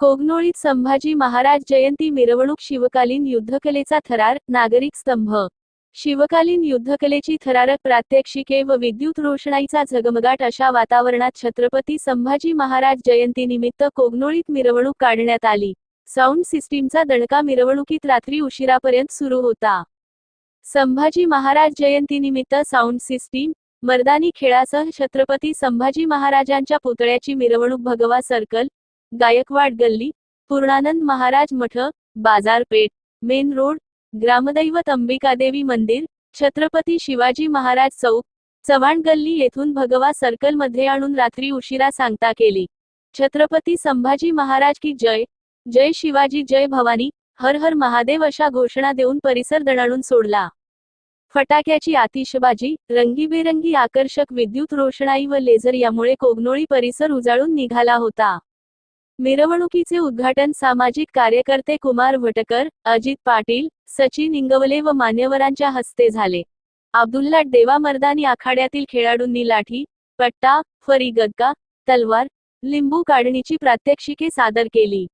कोगनोळीत संभाजी महाराज जयंती मिरवणूक शिवकालीन युद्धकलेचा थरार नागरिक स्तंभ. शिवकालीन युद्धकलेची थरारक प्रात्यक्षिके व विद्युत रोषणाईचा झगमगाट अशा वातावरणात छत्रपती संभाजी महाराज जयंतीनिमित्त कोगनोळीत मिरवणूक काढण्यात आली. साऊंड सिस्टीमचा दणका मिरवणुकीत रात्री उशिरापर्यंत सुरू होता. संभाजी महाराज जयंतीनिमित्त साऊंड सिस्टीम मर्दानी खेळासह छत्रपती संभाजी महाराजांच्या पुतळ्याची मिरवणूक भगवा सर्कल गायकवाड गल्ली पूर्णानंद महाराज मठ बाजारपेठ मेन रोड ग्रामदैवत अंबिकादेवी मंदिर छत्रपती शिवाजी महाराज चौक चव्हाण गल्ली येथून भगवा सर्कलमध्ये आणून रात्री उशिरा सांगता केली. छत्रपती संभाजी महाराज की जय जय शिवाजी जय भवानी हर हर महादेव अशा घोषणा देऊन परिसर दणाणून सोडला. फटाक्याची आतिषबाजी रंगीबेरंगी आकर्षक विद्युत रोषणाई व लेझर यामुळे कोगनोळी परिसर उजाळून निघाला होता. मिरवणुकीचे उद्घाटन सामाजिक कार्यकर्ते कुमार भटकर अजित पाटील सचिन इंगवले व मान्यवरांच्या हस्ते झाले. अब्दुल्ला देवा मर्दानी आखाड्यातील खेळाडूंनी लाठी पट्टा फरी गदका तलवार लिंबू काढणीची प्रात्यक्षिके सादर केली.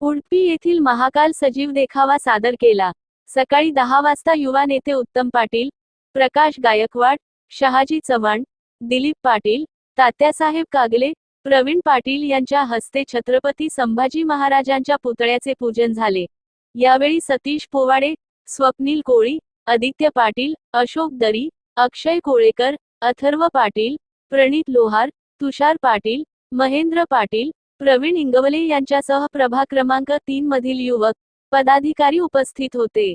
उडपी येथील महाकाल सजीव देखावा सादर केला. सकाळी दहा वाजता युवा नेते उत्तम पाटील प्रकाश गायकवाड शहाजी चव्हाण दिलीप पाटील तात्यासाहेब कागले प्रवीण पाटील यांच्या हस्ते छत्रपती संभाजी महाराजांच्या पुतळ्याचे पूजन झाले. यावेळी सतीश पोवाडे स्वप्नील कोळी आदित्य पाटील अशोक दरी अक्षय कोळेकर अथर्व पाटील प्रणित लोहार तुषार पाटील महेंद्र पाटील प्रवीण इंगवले यांच्यासह प्रभाग क्रमांक तीन मधील युवक पदाधिकारी उपस्थित होते.